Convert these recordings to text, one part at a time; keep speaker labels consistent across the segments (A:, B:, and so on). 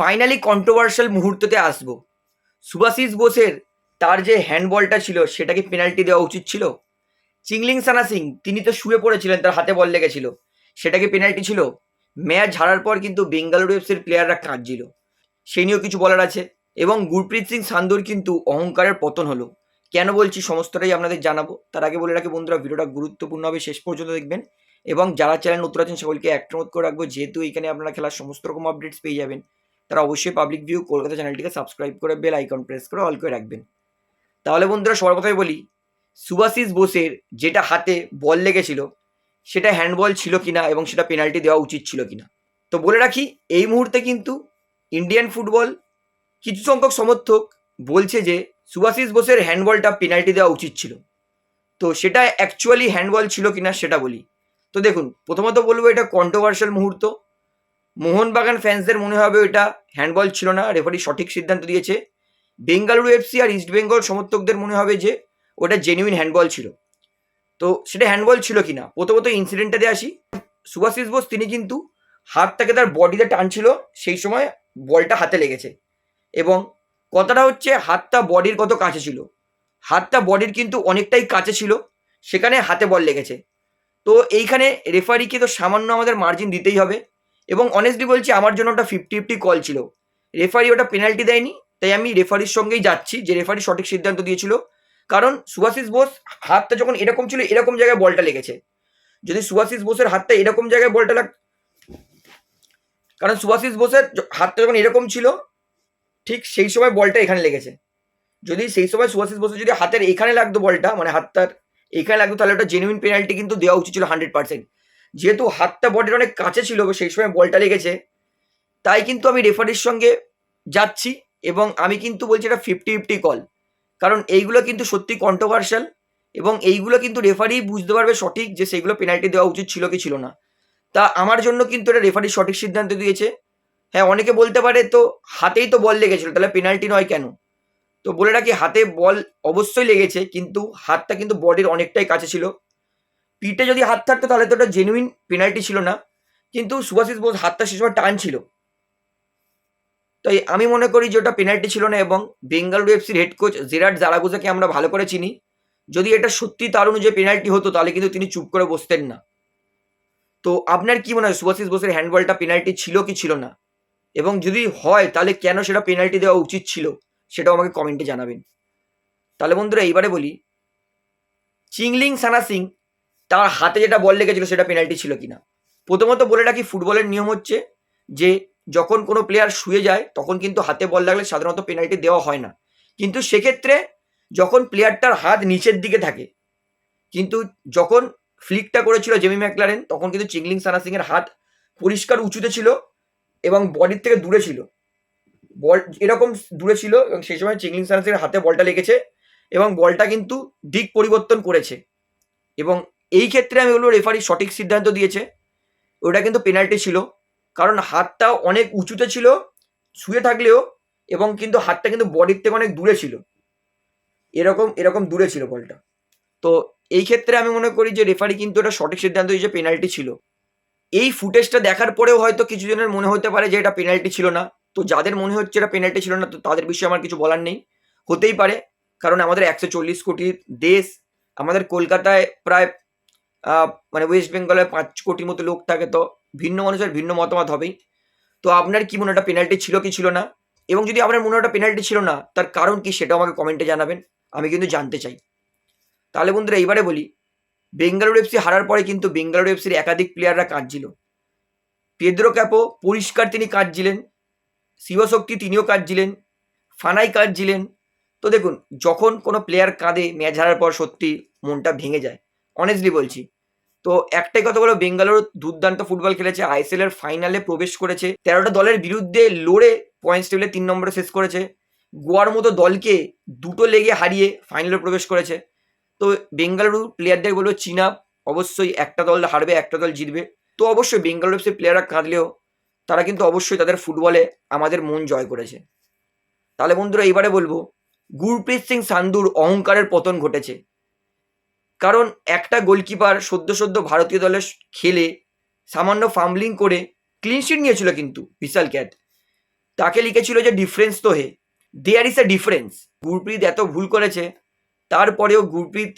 A: Finally controversial মুহূর্ততে আসব। সুভাশিস বোসের তার যে হ্যান্ডবলটা ছিল সেটাকে পেনাল্টি দেওয়া উচিত ছিল? চিংলিং সানা সিং, তিনি তো শুয়ে পড়েছিলেন, তার হাতে বল লেগেছিল। সেটাকে পেনাল্টি ছিল? ম্যাচ হারার পর কিন্তু বেঙ্গালুরু এফসির প্লেয়াররা কাঁদছিল। সে নিয়েও কিছু বলার আছে। এবং গুরপ্রীত সিং সান্দুর কিন্তু অহংকারের পতন হলো। কেন বলছি সমস্তটাই আপনাদের জানাব? তার আগে বলে রাখি বন্ধুরা, ভিডিওটা গুরুত্বপূর্ণ হবে, শেষ পর্যন্ত দেখবেন। এবং যারা চ্যানেল নতুন আছেন, সকলকে একটা মত করে রাখব। যেহেতু এখানে আপনারা খেলার সমস্ত রকম আপডেটস পেয়ে যাবেন। তারা অবশ্যই পাবলিক ভিউ কলকাতা চ্যানেলটিকে সাবস্ক্রাইব করে বেল আইকন প্রেস করে অল করে রাখবেন। তাহলে বন্ধুরা সবার কথাই বলি সুভাশিস বোসের যেটা হাতে বল লেগেছিল, সেটা হ্যান্ডবল ছিল কিনা এবং সেটা পেনাল্টি দেওয়া উচিত ছিল কিনা। তো বলে রাখি, এই মুহূর্তে কিন্তু ইন্ডিয়ান ফুটবল কিছু সংখ্যক সমর্থক বলছে যে সুভাশিস বোসের হ্যান্ডবলটা পেনাল্টি দেওয়া উচিত ছিল। তো সেটা অ্যাকচুয়ালি হ্যান্ডবল ছিল কিনা সেটা বলি। তো দেখুন, প্রথমত বলব এটা কন্ট্রোভার্সিয়াল মুহূর্ত। মোহনবাগান ফ্যান্সদের মনে হবে এটা হ্যান্ডবল ছিল না রেফারি সঠিক সিদ্ধান্ত দিয়েছে। বেঙ্গালুরু এফসি আর ইস্ট বেঙ্গল সমর্থকদের মনে হবে যে, ওটা জেনুইন হ্যান্ডবল ছিল। তো সেটা হ্যান্ডবল ছিল কি না প্রথমত ইনসিডেন্টটাতে আসি। সুভাশিস বোস, তিনি কিন্তু হাতটাকে তার বডিতে টানছিল, সেই সময় বলটা হাতে লেগেছে। এবং কথাটা হচ্ছে, হাতটা বডির কত কাছে ছিল? হাতটা বডির কিন্তু অনেকটাই কাছে ছিল, সেখানে হাতে বল লেগেছে। তো এইখানে রেফারিকে তো সামান্য আমাদের মার্জিন দিতেই হবে। এবং অনেস্টলি বলছি আমার জন্য ওটা ফিফটি ফিফটি কল ছিল। রেফারি ওটা পেনাল্টি দেয়নি, তাই আমি রেফারির সঙ্গেই যাচ্ছি, যে রেফারি সঠিক সিদ্ধান্ত দিয়েছিল। কারণ সুভাশিস বোস হাতটা যখন এরকম ছিল, এরকম জায়গায় বলটা লেগেছে। যদি সুভাশিস বোসের হাতটা এরকম জায়গায় বলটা লাগ কারণ সুভাশিস বোসের হাতটা যখন এরকম ছিল, ঠিক সেই সময় বলটা এখানে লেগেছে। যদি সেই সময় সুভাশিস বোসের যদি হাতের এখানে লাগতো বলটা মানে হাতটার এখানে লাগতো, তাহলে ওটা জেনুইন পেনাল্টি কিন্তু দেওয়া উচিত ছিল হান্ড্রেড পার্সেন্ট যেহেতু হাতটা বডির অনেক কাছে ছিল, সেই সময় বলটা লেগেছে। তাই কিন্তু আমি রেফারির সঙ্গে যাচ্ছি এবং আমি কিন্তু বলছি এটা ফিফটি ফিফটি কল কারণ এইগুলো কিন্তু সত্যি কন্ট্রোভার্সাল এবং এইগুলো কিন্তু রেফারি বুঝতে পারবে সঠিক যে সেইগুলো পেনাল্টি দেওয়া উচিত ছিল কি ছিল না। তা আমার জন্য কিন্তু এটা রেফারি সঠিক সিদ্ধান্ত দিয়েছে। হ্যাঁ অনেকে বলতে পারে তো হাতেই তো বল লেগেছিল, তাহলে পেনাল্টি নয় কেন? তো বলে রাখি, হাতে বল অবশ্যই লেগেছে, কিন্তু হাতটা কিন্তু বডির অনেকটাই কাছে ছিল। পিঠে যদি হাত থাকতো, তাহলে তো ওটা জেনুইন পেনাল্টি ছিল না। কিন্তু সুভাশিস বোস হাতটা সে সময় টান ছিল তাই আমি মনে করি যে ওটা পেনাল্টি ছিল না এবং বেঙ্গালুরু এফসির হেড কোচ জেরাট জারাগুজাকে আমরা ভালো করে চিনি। যদি এটা সত্যি তার অনুযায়ী পেনাল্টি হতো, তাহলে কিন্তু তিনি চুপ করে বসতেন না। তো আপনার কি মনে হয় সুভাশিস বোসের হ্যান্ডবলটা পেনাল্টি ছিল কি ছিল না? এবং যদি হয়, তাহলে কেন সেটা পেনাল্টি দেওয়া উচিত ছিল? সেটাও আমাকে কমেন্টে জানাবেন। তাহলে বন্ধুরা, এইবারে বলি। চিংলিং সানা সিং তার হাতে যেটা বল লেগেছিল সেটা পেনাল্টি ছিল কিনা। প্রথমত বলে রাখি ফুটবলের নিয়ম হচ্ছে যে যখন কোনো প্লেয়ার শুয়ে যায়, তখন কিন্তু হাতে বল লাগলে সাধারণত পেনাল্টি দেওয়া হয় না। কিন্তু সেক্ষেত্রে যখন প্লেয়ারটার হাত নিচের দিকে থাকে, কিন্তু যখন ফ্লিকটা করেছিল জেমি ম্যাকলারেন, তখন কিন্তু চিংলিং সানা সিংয়ের হাত পরিষ্কার উঁচুতে ছিল এবং বডির থেকে দূরে ছিল। বল এরকম দূরে ছিল এবং সেই সময় চিংলিং সানা সিংয়ের হাতে বলটা লেগেছে এবং বলটা কিন্তু দিক পরিবর্তন করেছে। এবং এই ক্ষেত্রে আমি বলব রেফারি সঠিক সিদ্ধান্ত দিয়েছে। ওটা কিন্তু পেনাল্টি ছিল। কারণ হাতটা অনেক উঁচুতে ছিল, শুয়ে থাকলেও এবং কিন্তু হাতটা কিন্তু বডির থেকে অনেক দূরে ছিল। এরকম এরকম দূরে ছিল বলটা। তো এই ক্ষেত্রে আমি মনে করি যে রেফারি কিন্তু এটা সঠিক সিদ্ধান্ত দিয়েছে পেনাল্টি ছিল। এই ফুটেজটা দেখার পরেও হয়তো কিছু জনের মনে হতে পারে যে এটা পেনাল্টি ছিল না। তো যাদের মনে হচ্ছে এটা পেনাল্টি ছিল না, তো তাদের বিষয়ে আমার কিছু বলার নেই। হতেই পারে, কারণ আমাদের একশো চল্লিশ কোটির দেশ, আমাদের কলকাতায় প্রায় মানে ওয়েস্ট বেঙ্গলে পাঁচ কোটির মতো লোক থাকে তো, ভিন্ন মানুষের ভিন্ন মতামত হবেই। তো আপনার কি মনে হয় পেনাল্টি ছিল কি ছিল না? এবং যদি আপনার মনে হয় পেনাল্টি ছিল না, তার কারণ কি সেটাও আমাকে কমেন্টে জানাবেন, আমি কিন্তু জানতে চাই। তাহলে বন্ধুরা, এইবারে বলি বেঙ্গালুরু এফসি হারার পরে কিন্তু বেঙ্গালুরু এফসির একাধিক প্লেয়াররা কাঁদছিল। পেদ্রো ক্যাপো পরিষ্কার তিনি কাঁদছিলেন শিবশক্তি তিনিও কাঁদছিলেন ফানাই কাঁদছিলেন। তো দেখুন, যখন কোনো প্লেয়ার কাঁদে ম্যাচ হারার পর সত্যি মনটা ভেঙে যায়। অনেস্টলি বলছি তো একটাই কথা বলো, বেঙ্গালুরু দুর্দান্ত ফুটবল খেলেছে আইএসএল এর ফাইনালে প্রবেশ করেছে, তেরোটা দলের বিরুদ্ধে লড়ে পয়েন্টস টেবিলে তিন নম্বরে শেষ করেছে, গোয়ার মতো দলকে দুটো লেগে হারিয়ে ফাইনালে প্রবেশ করেছে। তো বেঙ্গালুরু প্লেয়ারদের বলব, চীনা অবশ্যই একটা দল হারবে, একটা দল জিতবে। তো অবশ্যই বেঙ্গালুরু এফসির প্লেয়াররা কাঁদলেও তারা কিন্তু অবশ্যই তাদের ফুটবলে আমাদের মন জয় করেছে। তাহলে বন্ধুরা এইবারে বলব, গুরপ্রীত সিং সান্ধুর অহংকারের পতন ঘটেছে। কারণ একটা গোলকিপার সদ্য সদ্য ভারতীয় দলে খেলে, সামান্য ফাম্বলিং করে ক্লিনশিট নিয়েছিল কিন্তু বিশাল ক্যাট তাকে লিখেছিল যে ডিফারেন্স তো হে। There is a difference Gurpreet এত ভুল করেছে, তারপরেও গুরপ্রীত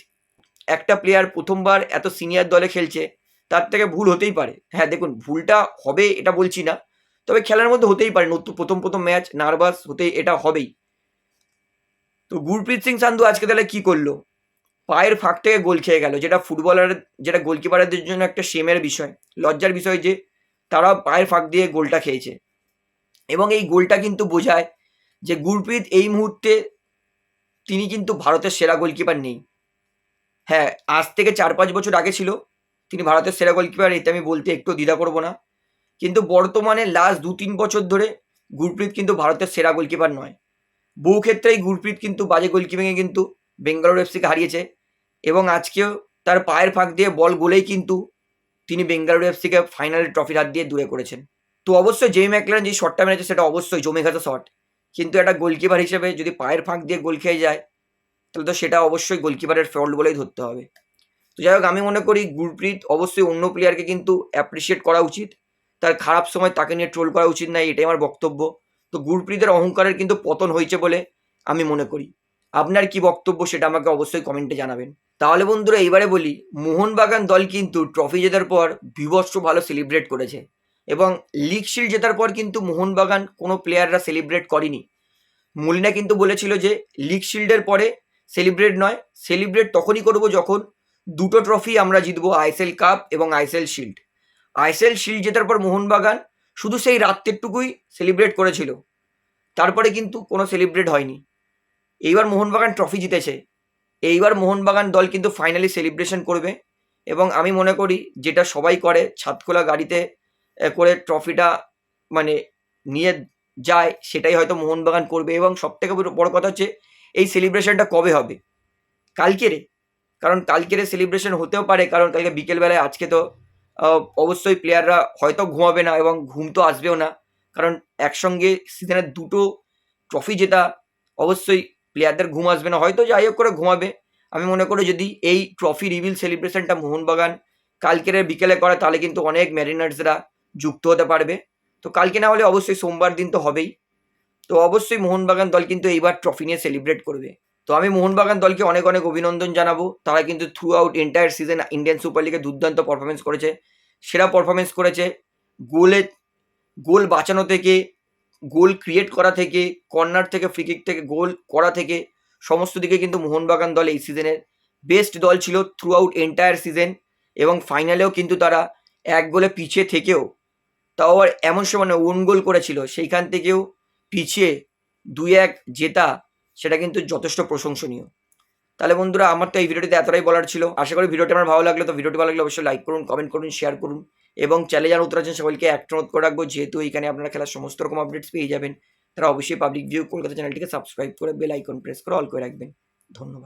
A: একটা প্লেয়ার প্রথমবার এত সিনিয়র দলে খেলছে, তার থেকে ভুল হতেই পারে। হ্যাঁ দেখুন, ভুলটা হবে এটা বলছি না, তবে খেলার মধ্যে হতেই পারে, নতুন প্রথম প্রথম ম্যাচ নার্ভাস হতে এটা হবেই। তো গুরপ্রীত সিং সান্ধু আজকে তাহলে কী করল? পায়ের ফাঁক থেকে গোল খেয়ে গেল, যেটা ফুটবলার যেটা গোলকিপারদের জন্য একটা সেমের বিষয়। লজ্জার বিষয় যে, তারা পায়ের ফাঁক দিয়ে গোলটা খেয়েছে। এবং এই গোলটা কিন্তু বোঝায় যে, গুরপ্রীত এই মুহূর্তে তিনি কিন্তু ভারতের সেরা গোলকিপার নেই। হ্যাঁ আজ থেকে চার পাঁচ বছর আগে ছিল, তিনি ভারতের সেরা গোলকিপার এতে আমি বলতে একটু দ্বিধা করব না। কিন্তু বর্তমানে লাস্ট দু তিন বছর ধরে গুরপ্রীত কিন্তু ভারতের সেরা গোলকিপার নয়। বহু ক্ষেত্রেই গুরপ্রীত কিন্তু বাজে গোলকিপিংয়ে কিন্তু বেঙ্গালুরু এফসিকে হারিয়েছে এবং আজকেও তার পায়ের ফাঁক দিয়ে বল গোলেই কিন্তু তিনি বেঙ্গালুরু এফসিকে ফাইনালে ট্রফির হাত দিয়ে দূরে করেছেন। তো অবশ্যই জেই ম্যাকলারেন যে শটটা মেরেছে সেটা অবশ্যই জমে গেছে শট কিন্তু একটা গোলকিপার হিসেবে যদি পায়ের ফাঁক দিয়ে গোল খেয়ে যায়, তাহলে তো সেটা অবশ্যই গোলকিপারের ফল্ট বলেই ধরতে হবে। তো যাই হোক, আমি মনে করি গুরপ্রীত অবশ্যই অন্য প্লেয়ারকে কিন্তু অ্যাপ্রিসিয়েট করা উচিত। তার খারাপ সময় তাকে নিয়ে ট্রোল করা উচিত নয় এটাই আমার বক্তব্য। তো গুরপ্রীতের অহংকারের কিন্তু পতন হয়েছে বলে আমি মনে করি। আপনার কি বক্তব্য সেটা আমাকে অবশ্যই কমেন্টে জানাবেন। তাহলে বন্ধুরা, এইবারে বলি, মোহনবাগান দল কিন্তু ট্রফি জেতার পর বিভৎস ভালো সেলিব্রেট করেছে। এবং লিগ শিল্ড জেতার পর কিন্তু মোহনবাগান কোনো প্লেয়াররা সেলিব্রেট করেনি। মলিনা কিন্তু বলেছিল যে লিগ শিল্ডের পরে সেলিব্রেট নয় সেলিব্রেট তখনই করব যখন দুটো ট্রফি আমরা জিতবো আইএসএল কাপ এবং আইএসএল শিল্ড আইসেল শিল্ড জেতার পর মোহনবাগান শুধু সেই রাত্রেরটুকুই সেলিব্রেট করেছিল। তারপরে কিন্তু কোনো সেলিব্রেট হয়নি। এইবার মোহনবাগান ট্রফি জিতেছে। এইবার মোহনবাগান দল কিন্তু ফাইনালি সেলিব্রেশন করবে এবং আমি মনে করি যেটা সবাই করে, ছাদখোলা গাড়িতে করে ট্রফিটা মানে নিয়ে যায়, সেটাই হয়তো মোহনবাগান করবে এবং সবথেকে বড় কথা হচ্ছে এই সেলিব্রেশনটা কবে হবে? কালকেরে কারণ কালকেরে সেলিব্রেশন হতেও পারে, কারণ কালকে বিকেলবেলায় আজকে তো অবশ্যই প্লেয়াররা হয়তো ঘুমাবে না এবং ঘুম তো আসবেও না। কারণ একসঙ্গে সিজনের দুটো ট্রফি জেতা অবশ্যই প্লেয়ারদের ঘুম আসবে না, হয়তো যাই হোক করে ঘুমাবে। আমি মনে করি যদি এই ট্রফি রিভিল সেলিব্রেশনটা মোহনবাগান কালকের বিকেলে করে, তাহলে কিন্তু অনেক ম্যারিনার্সরা যুক্ত হতে পারবে। তো কালকে না হলে অবশ্যই সোমবার দিন তো হবেই। তো অবশ্যই মোহনবাগান দল কিন্তু এইবার ট্রফি নিয়ে সেলিব্রেট করবে। তো আমি মোহনবাগান দলকে অনেক অনেক অভিনন্দন জানাব। তারা কিন্তু throughout entire season Indian super লিগে দুর্দান্ত পারফরমেন্স করেছে। সেরা পারফরমেন্স করেছে। গোলে, গোল বাঁচানো থেকে গোল ক্রিয়েট করা থেকে কর্নার থেকে ফ্রিকিক থেকে গোল করা থেকে, সমস্ত দিকে কিন্তু মোহনবাগান দল এই সিজনের বেস্ট দল ছিল থ্রু আউট এন্টায়ার সিজন এবং ফাইনালেও কিন্তু তারা এক গোলে পিছিয়ে থেকেও, তাও আবার এমন সময় ওন গোল করেছিল, সেইখান থেকেও পিছিয়ে দুই এক জেতা, সেটা কিন্তু যথেষ্ট প্রশংসনীয়। তাহলে বন্ধুরা, আমার তো এই ভিডিওটিতে এতটাই বলার ছিল। আশা করি ভিডিওটি আমার ভালো লাগল তো ভিডিওটি ভালো লাগলে অবশ্যই লাইক করুন কমেন্ট করুন শেয়ার করুন। এবং চ্যানেলে যারা উত্তর আছেন সকলকে একটা অনুরোধ করে রাখব, যেহেতু এখানে আপনারা খেলার সমস্ত রকম আপডেটস পেয়ে যাবেন, তারা অবশ্যই পাবলিক ভিউ কলকাতা চ্যানেলটিকে সাবস্ক্রাইব করে বেল আইকন প্রেস করে অল করে রাখবেন। ধন্যবাদ।